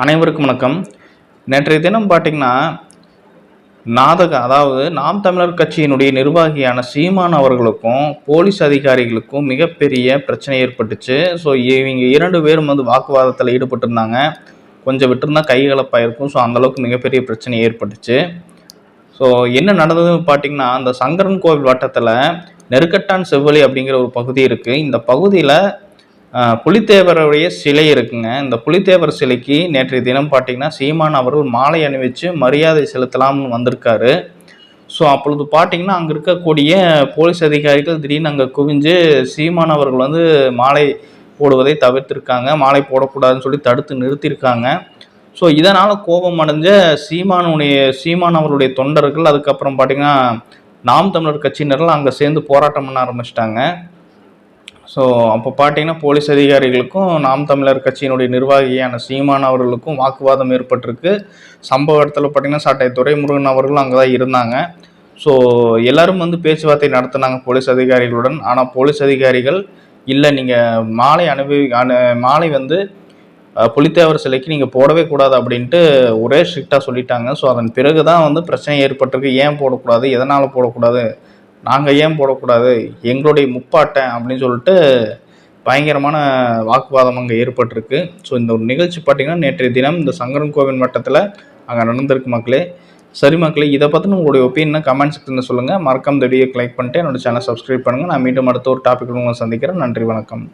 அனைவருக்கும் வணக்கம். நேற்றைய தினம் பார்த்தீங்கன்னா நாதக அதாவது நாம் தமிழர் கட்சியினுடைய நிர்வாகியான சீமான் அவர்களுக்கும் போலீஸ் அதிகாரிகளுக்கும் மிகப்பெரிய பிரச்சனை ஏற்பட்டுச்சு. ஸோ இவங்க இரண்டு பேரும் வந்து வாக்குவாதத்தில் ஈடுபட்டிருந்தாங்க. கொஞ்சம் விட்டுருந்தா கைகலப்பாயிருக்கும் ஸோ அந்தளவுக்கு மிகப்பெரிய பிரச்சனை ஏற்பட்டுச்சு. ஸோ என்ன நடந்ததுன்னு பார்த்தீங்கன்னா அந்த சங்கரன் கோவில் வட்டத்தில் நெருக்கட்டான் செவ்வழி அப்படிங்கிற ஒரு பகுதி இருக்குது இந்த பகுதியில் புலித்தேவருடைய சிலை இருக்குங்க. இந்த புலித்தேவர் சிலைக்கு நேற்றைய தினம் பார்த்தீங்கன்னா சீமான் அவர்கள் மாலை அணிவிச்சு மரியாதை செலுத்தலாம்னு வந்திருக்காரு. ஸோ அப்பொழுது பார்த்தீங்கன்னா அங்கே இருக்கக்கூடிய போலீஸ் அதிகாரிகள் திடீர்னு அங்கே குவிஞ்சு சீமான் அவர்கள் வந்து மாலை போடுவதை தவிர்த்திருக்காங்க. மாலை போடக்கூடாதுன்னு சொல்லி தடுத்து நிறுத்தியிருக்காங்க. ஸோ இதனால் கோபம் அடைஞ்ச சீமானுடைய சீமான் அவருடைய தொண்டர்கள் அதுக்கப்புறம் பார்த்தீங்கன்னா நாம் தமிழர் கட்சியினர்கள் அங்கே சேர்ந்து போராட்டம் பண்ண ஆரம்பிச்சிட்டாங்க. ஸோ அப்போ பார்த்தீங்கன்னா போலீஸ் அதிகாரிகளுக்கும் நாம் தமிழர் கட்சியினுடைய நிர்வாகியான சீமான் அவர்களுக்கும் வாக்குவாதம் ஏற்பட்டிருக்கு. சம்பவ இடத்துல பார்த்தீங்கன்னா சாட்டை துரைமுருகன் அவர்களும் அங்கே தான் இருந்தாங்க. ஸோ எல்லாரும் வந்து பேச்சுவார்த்தை நடத்தினாங்க போலீஸ் அதிகாரிகளுடன். ஆனால் போலீஸ் அதிகாரிகள் இல்லை நீங்கள் மாலை அனுபவி அனு மாலை வந்து புலித்தேவர் சிலைக்கு நீங்கள் போடவே கூடாது அப்படின்ட்டு ஒரே ஸ்ட்ரிக்டாக சொல்லிட்டாங்க. ஸோ அதன் பிறகு தான் வந்து பிரச்சனை ஏற்பட்டிருக்கு. ஏன் போடக்கூடாது? எதனால் போடக்கூடாது? நாங்கள் ஏன் போடக்கூடாது? எங்களுடைய முப்பாட்டன் அப்படின்னு சொல்லிட்டு பயங்கரமான வாக்குவாதம் அங்கே ஏற்பட்டிருக்கு. ஸோ இந்த ஒரு நிகழ்ச்சி பார்த்தீங்கன்னா நேற்றைய தினம் இந்த சங்கரன் கோவில் வட்டத்தில் அங்கே நடந்திருக்கு மக்களே. சரி மக்களே இதை பற்றின உங்களுடைய ஒப்பீனியனை கமெண்ட் செக்ஷனில் சொல்லுங்கள் மறக்காம இந்த வீடியோ லைக் பண்ணிட்டு என்னோட சேனல் சப்ஸ்கிரைப் பண்ணுங்கள் நான் மீண்டும் அடுத்த ஒரு டாபிக் உங்களை சந்திக்கிறேன். நன்றி வணக்கம்.